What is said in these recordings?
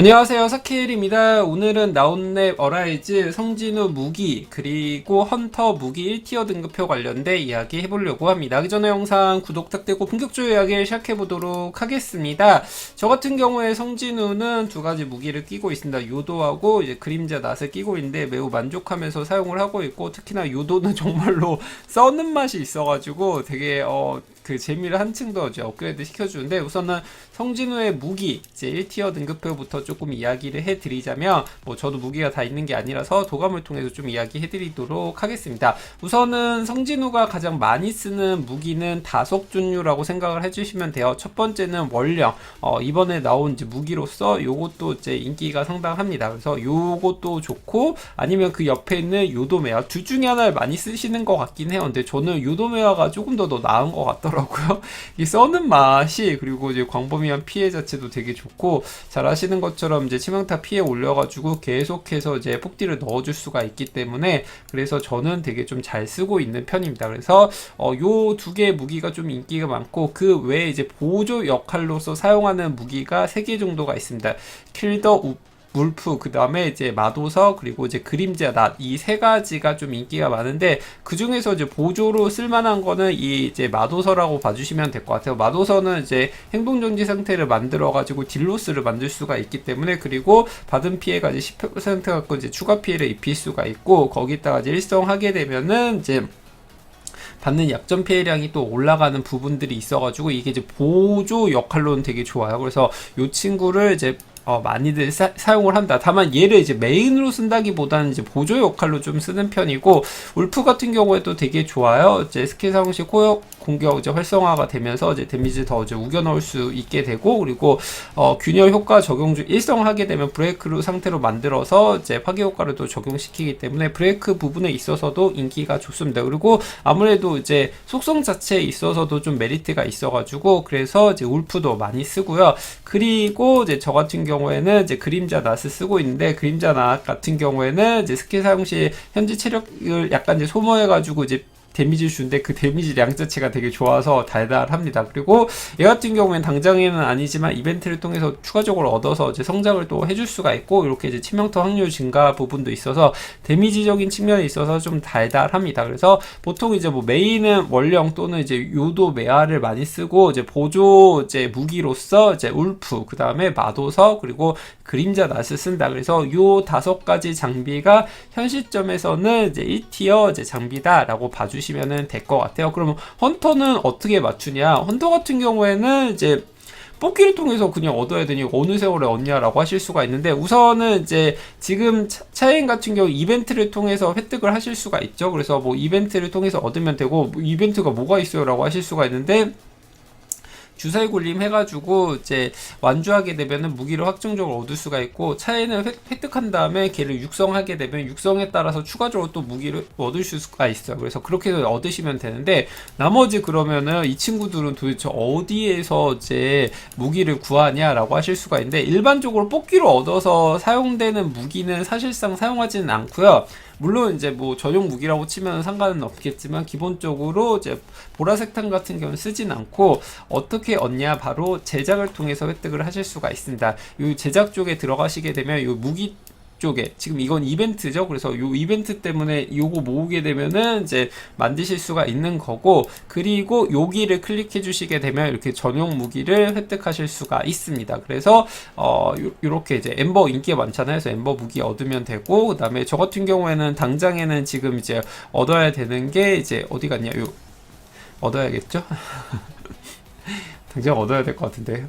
안녕하세요. 사케일입니다. 오늘은 나온랩 어라이즈 성진우 무기 그리고 헌터 무기 1티어 등급표 관련된 이야기 해보려고 합니다. 그 전에 영상 구독 부탁드리고 본격적으로 이야기를 시작해보도록 하겠습니다. 저 같은 경우에 성진우는 두 가지 무기를 끼고 있습니다. 요도하고 이제 그림자 낫을 끼고 있는데 매우 만족하면서 사용을 하고 있고 특히나 요도는 정말로 써는 맛이 있어가지고 되게 어, 그 재미를 한층 더 이제 업그레이드 시켜주는데 우선은 성진우의 무기 이제 1티어 등급표부터 조금 이야기를 해드리자면 뭐 저도 무기가 다 있는 게 아니라서 도감을 통해서 좀 이야기해드리도록 하겠습니다. 우선은 성진우가 가장 많이 쓰는 무기는 다속 종류라고 생각을 해주시면 돼요. 첫 번째는 원령 어, 이번에 나온 이제 무기로서 요것도 이제 인기가 상당합니다. 그래서 요것도 좋고 아니면 그 옆에 있는 요도메아 둘 중에 하나를 많이 쓰시는 것 같긴 해요. 근데 저는 요도메아가 조금 더 더 나은 것 같더라고요. 이 써는 맛이 그리고 이제 광범위한 피해 자체도 되게 좋고 잘 아시는 것 처럼 이제 치명타 피해 올려가지고 계속해서 이제 폭딜을 넣어줄 수가 있기 때문에 그래서 저는 되게 좀 잘 쓰고 있는 편입니다. 그래서 어, 요두 개의 무기가 좀 인기가 많고 그 외에 이제 보조 역할로서 사용하는 무기가 세 개 정도가 있습니다. 킬더 우 물프 그 다음에 이제 마도서 그리고 이제 그림자 낫 이 세 가지가 좀 인기가 많은데 그 중에서 이제 보조로 쓸만한 거는 이 이제 마도서라고 봐주시면 될 것 같아요. 마도서는 이제 행동 정지 상태를 만들어 가지고 딜로스를 만들 수가 있기 때문에 그리고 받은 피해가 이제 10% 갖고 이제 추가 피해를 입힐 수가 있고 거기다가 이제 일성하게 되면은 이제 받는 약점 피해량이 또 올라가는 부분들이 있어가지고 이게 이제 보조 역할로는 되게 좋아요. 그래서 이 친구를 이제 어, 많이들 사, 용을 한다. 다만 얘를 이제 메인으로 쓴다기보다는 이제 보조 역할로 좀 쓰는 편이고 울프 같은 경우에도 되게 좋아요. 이제 스킬 사용 시 코어 공격 이제 활성화가 되면서 이제 데미지 더 이제 우겨 넣을 수 있게 되고 그리고 어, 균열 효과 적용 중 일성하게 되면 브레이크로 상태로 만들어서 이제 파괴 효과를 또 적용시키기 때문에 브레이크 부분에 있어서도 인기가 좋습니다. 그리고 아무래도 이제 속성 자체에 있어서도 좀 메리트가 있어가지고 그래서 이제 울프도 많이 쓰고요. 그리고 이제 저 같은 경우 에는 이제 그림자 낫을 쓰고 있는데 그림자 낫 같은 경우에는 이제 스킬 사용 시 현재 체력을 약간 이제 소모해가지고 이제 데미지를 주는데 그 데미지 량 자체가 되게 좋아서 달달합니다. 그리고 얘 같은 경우에는 당장에는 아니지만 이벤트를 통해서 추가적으로 얻어서 이제 성장을 또 해줄 수가 있고 이렇게 이제 치명타 확률 증가 부분도 있어서 데미지적인 측면에 있어서 좀 달달합니다. 그래서 보통 이제 뭐 메인은 원령 또는 이제 요도 메아를 많이 쓰고 이제 보조 이제 무기로서 이제 울프 그 다음에 마도서 그리고 그림자 낫을 쓴다. 그래서 요 다섯 가지 장비가 현 시점에서는 이제 1티어 이제 장비다라고 봐주시. 보시면 될 것 같아요. 그러면 헌터는 어떻게 맞추냐? 헌터 같은 경우에는 이제 뽑기를 통해서 그냥 얻어야 되니 어느 세월에 얻냐라고 하실 수가 있는데 우선은 이제 지금 차인 같은 경우 이벤트를 통해서 획득을 하실 수가 있죠. 그래서 뭐 이벤트를 통해서 얻으면 되고 뭐 이벤트가 뭐가 있어요라고 하실 수가 있는데 주사위 굴림 해가지고 이제 완주하게 되면은 무기를 확정적으로 얻을 수가 있고 차에는 획득한 다음에 걔를 육성하게 되면 육성에 따라서 추가적으로 또 무기를 얻을 수가 있어요. 그래서 그렇게 해서 얻으시면 되는데 나머지 그러면은 이 친구들은 도대체 어디에서 이제 무기를 구하냐라고 하실 수가 있는데 일반적으로 뽑기로 얻어서 사용되는 무기는 사실상 사용하지는 않고요. 물론 이제 뭐 전용 무기라고 치면 상관은 없겠지만 기본적으로 이제 보라색 탄 같은 경우는 쓰진 않고 어떻게 얻냐 바로 제작을 통해서 획득을 하실 수가 있습니다. 이 제작 쪽에 들어가시게 되면 이 무기 쪽에 지금 이건 이벤트죠. 그래서 요 이벤트 때문에 요거 모으게 되면은 이제 만드실 수가 있는 거고 그리고 여기를 클릭해 주시게 되면 이렇게 전용 무기를 획득하실 수가 있습니다. 그래서 어 요렇게 이제 엠버 인기가 많잖아요. 그래서 엠버 무기 얻으면 되고 그다음에 저 같은 경우에는 당장에는 지금 이제 얻어야 되는 게 이제 어디 갔냐? 요 얻어야겠죠? 당장 얻어야 될 것 같은데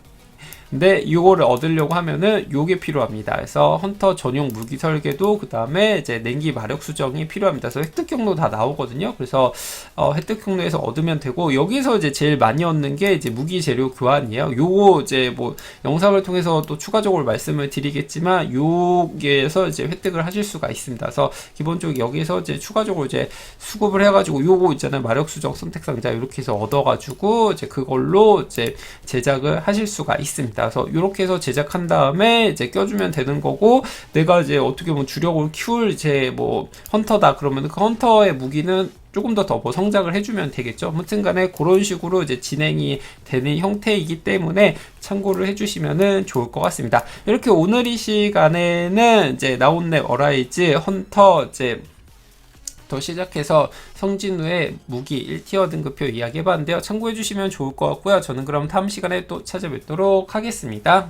근데 이거를 얻으려고 하면은 요게 필요합니다. 그래서 헌터 전용 무기 설계도 그 다음에 이제 냉기 마력 수정이 필요합니다. 그래서 획득 경로 다 나오거든요. 그래서 어, 획득 경로에서 얻으면 되고 여기서 이제 제일 많이 얻는 게 이제 무기 재료 교환이에요. 요거 이제 뭐 영상을 통해서 또 추가적으로 말씀을 드리겠지만 요게에서 이제 획득을 하실 수가 있습니다. 그래서 기본적으로 여기서 이제 추가적으로 이제 수급을 해가지고 요거 있잖아요. 마력 수정 선택 상자 이렇게 해서 얻어가지고 이제 그걸로 이제 제작을 하실 수가 있습니다. 그래서 이렇게 해서 제작한 다음에 이제 껴주면 되는 거고 내가 이제 어떻게 보면 주력을 키울 이제 뭐 헌터다 그러면 그 헌터의 무기는 조금 더더뭐 성장을 해주면 되겠죠. 아무튼 간에 그런 식으로 이제 진행이 되는 형태이기 때문에 참고를 해주시면은 좋을 것 같습니다. 이렇게 오늘 이 시간에는 이제 나온랩 어라이즈 헌터 이제 더 시작해서 성진우의 무기 1티어 등급표 이야기 해봤는데요. 참고해주시면 좋을 것 같고요. 저는 그럼 다음 시간에 또 찾아뵙도록 하겠습니다.